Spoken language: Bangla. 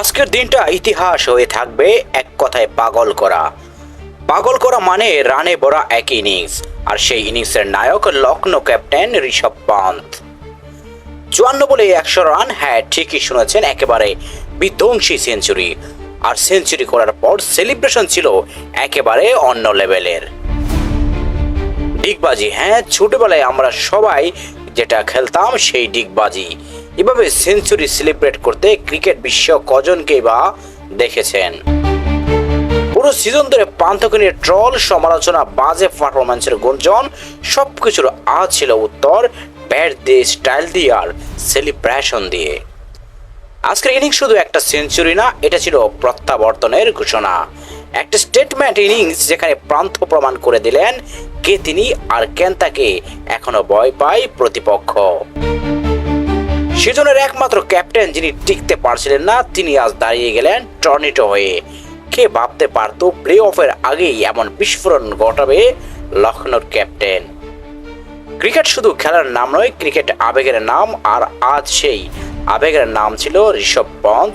আজকের দিনটা ইতিহাস হয়ে থাকবে এক কথায় পাগল করা। পাগল করা মানে রানে ভরা এক ইনিংস, আর সেই ইনিংসের নায়ক লখনৌ ক্যাপ্টেন ঋষভ পান্ত। চুয়ান্ন বলে একশো রান হ্যাঁ ঠিকই শুনেছেন, একেবারে বিধ্বংসী সেঞ্চুরি। আর সেঞ্চুরি করার পর সেলিব্রেশন ছিল একেবারে অন্য লেভেলের। ডিগবাজি হ্যাঁ ছোটবেলায় আমরা সবাই যেটা খেলতাম সেই ডিগবাজি। এভাবে সেঞ্চুরি সেলিব্রেট করতে ক্রিকেট বিশ্ব কজনকেই বা দেখেছেন। পুরো সিজন ধরে পান্থকে ট্রল সমালোচনা, বাজে পারফরমেন্সের গুঞ্জন, সবকিছুর আজ ছিল উত্তর ব্যাট দিয়ে স্টাইল দিয়ে আর সেলিব্রেশন দিয়ে। আজকের ইনিংস শুধু একটা সেঞ্চুরি না, এটা ছিল প্রত্যাবর্তনের ঘোষণা। একটা স্টেটমেন্ট ইনিংস যেখানে প্রান্ত প্রমাণ করে দিলেন কে তিনি আর কেন তাকে এখনও ভয় পায় প্রতিপক্ষ। সিজনের একমাত্র ক্যাপ্টেন যিনি টিকতে পারছিলেন না, তিনি আজ দাঁড়িয়ে গেলেন টর্নেটো হয়ে। কে ভাবতে পারত প্লে অফের আগেই এমন বিস্ফোরণ ঘটাবে লখনৌর ক্যাপ্টেন। ক্রিকেট শুধু খেলার নাম নয়, ক্রিকেট আবেগের নাম, আর আজ সেই আবেগের নাম ছিল ঋষভ পন্থ।